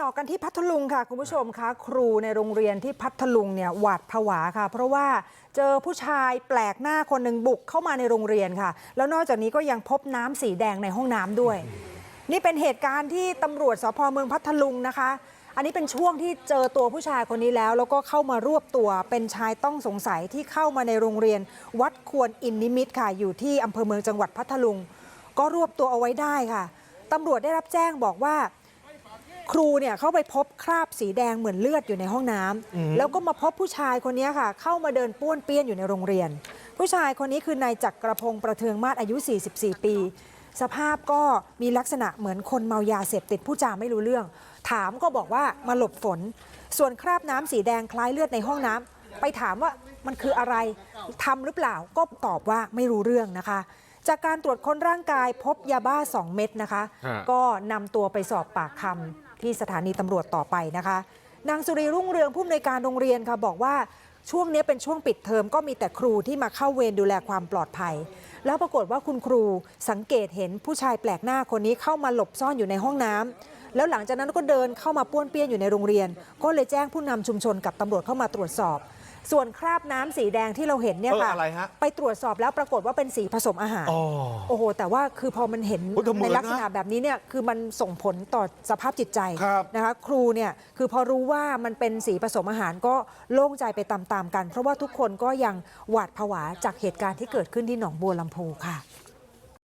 ต่อกันที่พัทลุงค่ะคุณผู้ชมคะครูในโรงเรียนที่พัทลุงเนี่ยหวาดผวาค่ะ เพราะว่าเจอผู้ชายแปลกหน้าคนหนึ่งบุกเข้ามาในโรงเรียนค่ะ แล้วนอกจากนี้ก็ยังพบน้ำสีแดงในห้องน้ำด้วย นี่เป็นเหตุการณ์ที่ตำรวจสพเมืองพัทลุงนะคะ อันนี้เป็นช่วงที่เจอตัวผู้ชายคนนี้แล้ว แล้วก็เข้ามารวบตัวเป็นชายต้องสงสัยที่เข้ามาในโรงเรียน วัดควรอินนิมิตรค่ะ อยู่ที่อำเภอเมืองจังหวัดพัทลุง ก็รวบตัวเอาไว้ได้ค่ะตำรวจได้รับแจ้งบอกว่า ครูเนี่ยเขาไปพบคราบสีแดงเหมือนเลือดอยู่ในห้องน้ำแล้วก็มาพบผู้ชายคนนี้ค่ะ เข้ามาเดินป้วนเปี้ยนอยู่ในโรงเรียน ผู้ชายคนนี้คือนายจักรพงศ์ประเทืองมาศอายุ 44 ปี สภาพก็มีลักษณะเหมือนคนเมายาเสพติดผู้จาไม่รู้เรื่อง ถามก็บอกว่ามาหลบฝน ส่วนคราบน้ำสีแดงคล้ายเลือดในห้องน้ำไปถามว่ามันคืออะไรทำหรือเปล่าก็ตอบว่าไม่รู้เรื่องนะคะจากการตรวจค้นร่างกายพบยาบ้า 2 เม็ดนะคะฮะก็นำตัวไปสอบปากคำ ที่สถานีตำรวจต่อไปนะคะ นางสุรีรุ่งเรืองผู้อำนวยการโรงเรียนค่ะบอกว่าช่วงนี้เป็นช่วงปิดเทอมก็มีแต่ครูที่มาเข้าเวรดูแลความปลอดภัย แล้วปรากฏว่าคุณครูสังเกตเห็นผู้ชายแปลกหน้าคนนี้เข้ามาหลบซ่อนอยู่ในห้องน้ำแล้วหลังจากนั้นก็เดินเข้ามาป้วนเปี้ยนอยู่ในโรงเรียน ก็เลยแจ้งผู้นำชุมชนกับตำรวจเข้ามาตรวจสอบ ส่วนคราบน้ำสีแดงที่เราเห็นเนี่ยค่ะเอออะไรฮะไปตรวจสอบแล้วปรากฏว่าเป็นสีผสมอาหารอ๋อโอ้โห แต่ว่าคือพอมันเห็นโอ้แต่เหมืในอนนะลักษณะแบบนี้เนี่ยคือมันส่งผลต่อสภาพจิตใจครับนะคะครูเนี่ยคือพอรู้ว่ามันเป็นสีผสมอาหารก็โล่งใจไปตามๆกัน เพราะว่าทุกคนก็ยังหวาดผวาจากเหตุการณ์ที่เกิดขึ้นที่หนองบัวลำพูค่ะ